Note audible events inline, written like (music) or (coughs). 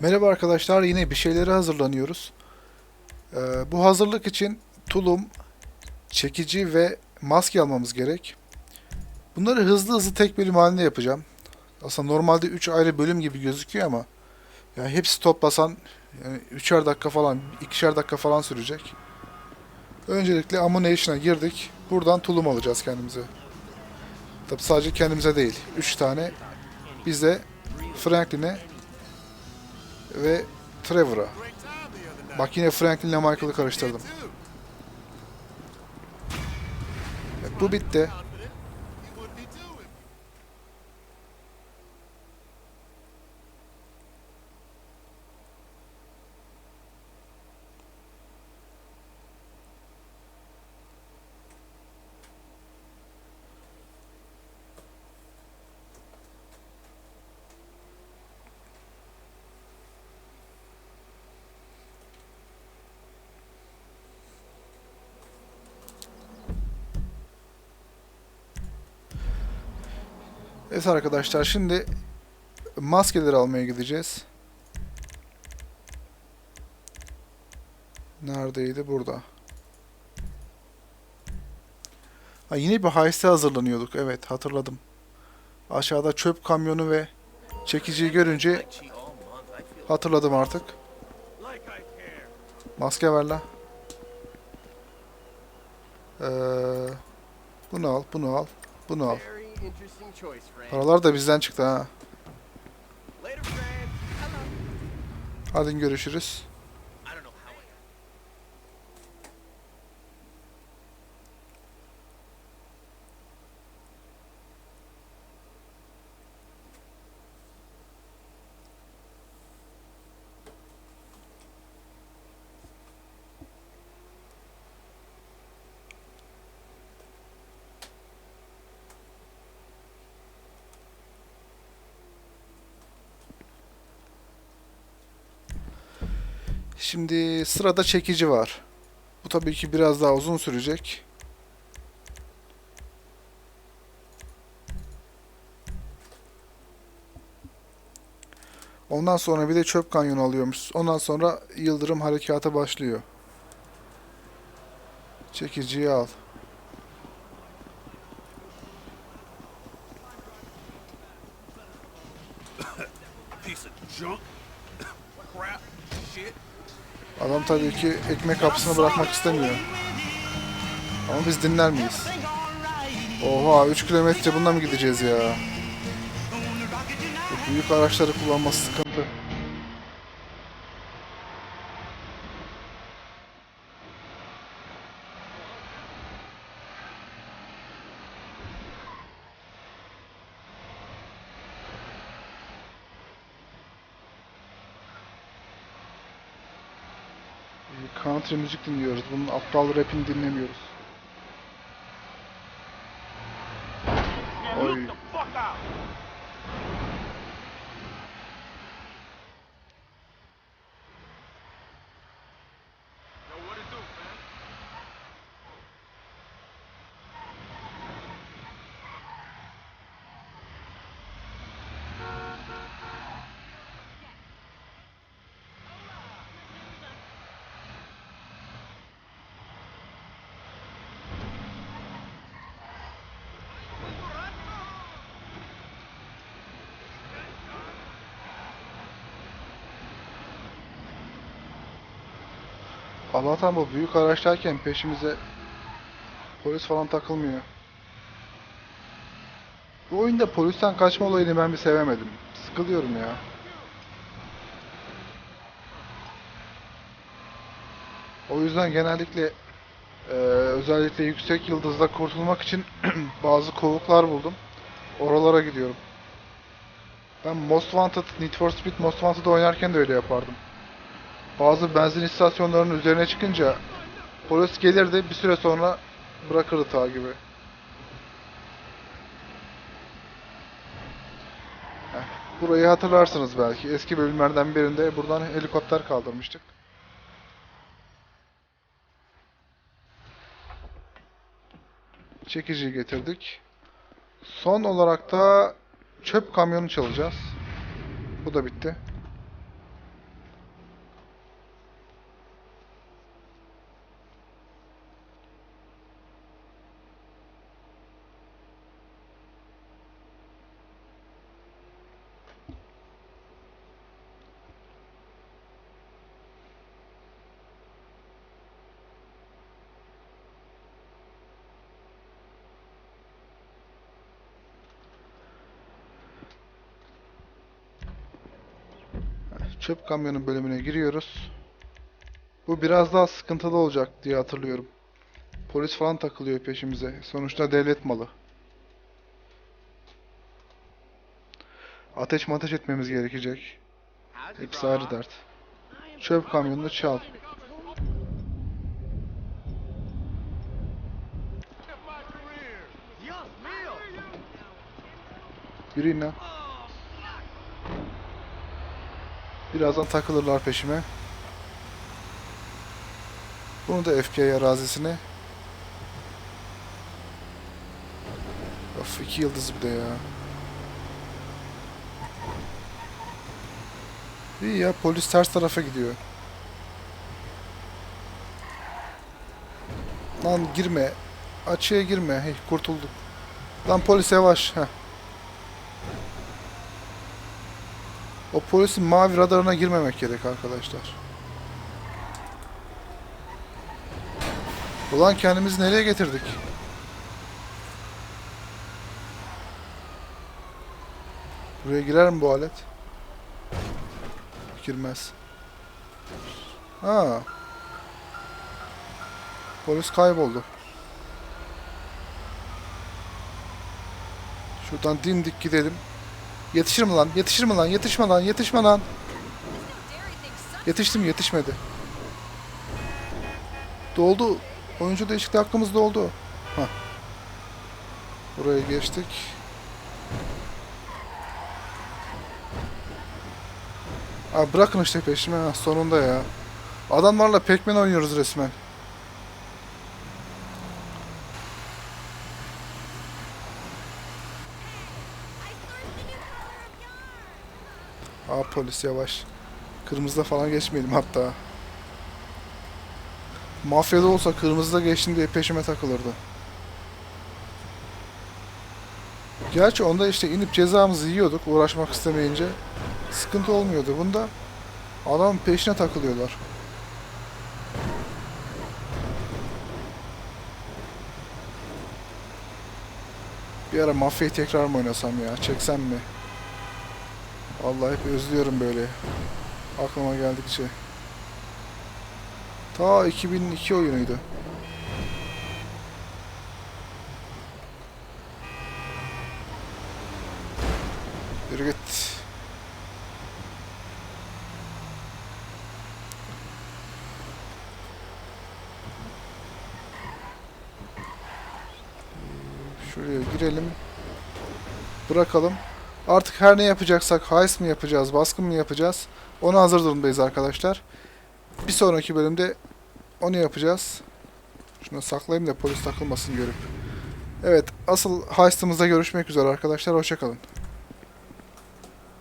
Merhaba arkadaşlar, yine bir şeylere hazırlanıyoruz. Ee, bu hazırlık için tulum, çekici ve maske almamız gerek. Bunları hızlı hızlı tek bölüm halinde yapacağım. Aslında normalde 3 ayrı bölüm gibi gözüküyor ama yani hepsi toplasan yani 3'er dakika falan, 2'şer dakika falan sürecek. Öncelikle Ammunition'a girdik. Buradan tulum alacağız kendimize. Tabi sadece kendimize değil. 3 tane bize Franklin'e ve Trevor'a. Bak yine Franklin ile Michael'ı karıştırdım. Evet, bu bitti. Evet arkadaşlar şimdi maskeleri almaya gideceğiz. Neredeydi? Burada. Ha, yine bir heist'e hazırlanıyorduk. Evet hatırladım. Aşağıda çöp kamyonu ve çekiciyi görünce hatırladım artık. Maske ver la. Ee, bunu al, bunu al, bunu al. Paralar da bizden çıktı ha. Hadi görüşürüz. Şimdi sırada çekici var. Bu tabii ki biraz daha uzun sürecek. Ondan sonra bir de çöp kanyonu alıyormuş. Ondan sonra yıldırım harekatı başlıyor. Çekiciyi al. (coughs) piece of junk, (coughs) crap, shit. Adam tabii ki ekmek kapısını bırakmak istemiyor. Ama biz dinler miyiz? Oha 3 kilometre bununla mı gideceğiz ya? Büyük araçları kullanması sıkıntı. Ee, Country müzik dinliyoruz. Bunun aptal rapini dinlemiyoruz. Allah'tan bu büyük araçlarken peşimize polis falan takılmıyor. Bu oyunda polisten kaçma olayını ben bir sevemedim. Sıkılıyorum ya. O yüzden genellikle eee, özellikle yüksek yıldızda kurtulmak için (clears throat) bazı kovuklar buldum. Oralara gidiyorum. Ben Most Wanted, Need for Speed Most Wanted oynarken de öyle yapardım. Bazı benzin istasyonlarının üzerine çıkınca polis gelirdi bir süre sonra bırakırdı takibi. Heh, Burayı hatırlarsınız belki. Eski bölümlerden birinde buradan helikopter kaldırmıştık. Çekiciyi getirdik. Son olarak da çöp kamyonu çalacağız. Bu da bitti. Çöp kamyonu bölümüne giriyoruz. Bu biraz daha sıkıntılı olacak diye hatırlıyorum. Polis falan takılıyor peşimize. Sonuçta devlet malı. Ateş mateş etmemiz gerekecek. Hepsi ayrı dert. Çöp kamyonunu çal. Yürüyün lan. Birazdan takılırlar peşime. Bunu da FBI arazisine. Of iki yıldız bir de ya. İyi ya polis ters tarafa gidiyor. Lan girme. Açığa girme. Hey kurtulduk. Lan polis yavaş. Heh. O polisin mavi radarına girmemek gerek arkadaşlar. Ulan kendimizi nereye getirdik? Buraya girer mi bu alet? Girmez. Ha. Polis kayboldu. Şuradan dimdik gidelim. Yetişir mi lan? Yetişir mi lan? Yetişme lan? Yetişme lan? Yetiştim yetişmedi. Doldu. Oyuncu değişikliği hakkımız doldu. Hah. Buraya geçtik. Abi bırakın işte peşime. Sonunda ya. Adamlarla pekmen oynuyoruz resmen. Aa polis yavaş. Kırmızıda falan geçmeyelim hatta. Mafyada olsa kırmızıda geçtin diye peşime takılırdı. Gerçi onda işte inip cezamızı yiyorduk uğraşmak istemeyince. Sıkıntı olmuyordu. Bunda adam peşine takılıyorlar. Bir ara mafyayı tekrar mı oynasam ya? Çeksem mi? Vallahi hep özlüyorum böyle. Aklıma geldikçe. Ta 2002 oyunuydu. Yürü git. Şuraya girelim. Bırakalım. Artık her ne yapacaksak heist mi yapacağız, baskın mı yapacağız? Ona hazır durumdayız arkadaşlar. Bir sonraki bölümde onu yapacağız. Şunu saklayayım da polis takılmasın görüp. Evet, asıl heist'ımızda görüşmek üzere arkadaşlar. Hoşçakalın.